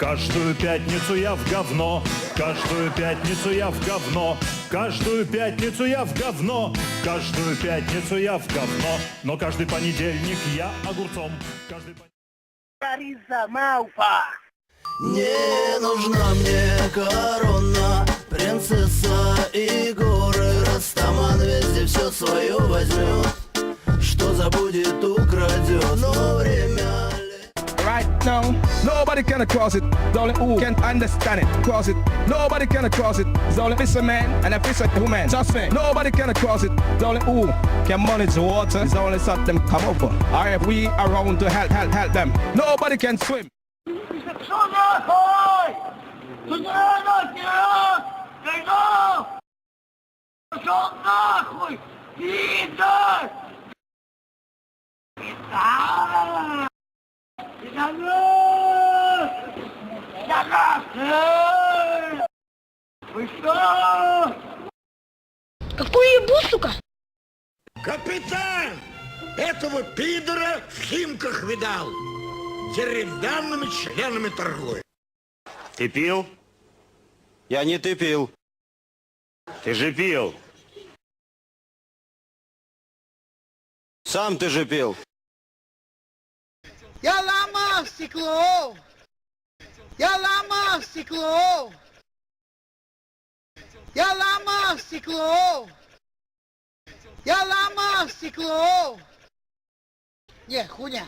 Каждую пятницу я в говно, каждую пятницу я в говно, каждую пятницу я в говно, каждую пятницу я в говно, но каждый понедельник я огурцом. Каждый Малфа. Не нужна мне корона, принцесса и горы. Растаман везде все свое возьмет Что забудет, украдет Но now, nobody can cross it. The only who can understand it. Cross it. Nobody can cross it. The only it's a man and if it's a woman. Just me. Nobody can cross it. The only who can manage the water. Is the only something them come over. Or if we around to help, help, help them. Nobody can swim. Что Вы что? Какую ебу, сука? Капитан! Этого пидора в Химках видал. Деревянными членами торгует. Ты пил? Я не ты пил. Ты же пил. Сам ты же пил. Я ciclo, já lama ciclo, já lama Yalamastiklo! Yalamastiklo! Yalamastiklo! Yalamastiklo! Yeah, Julia.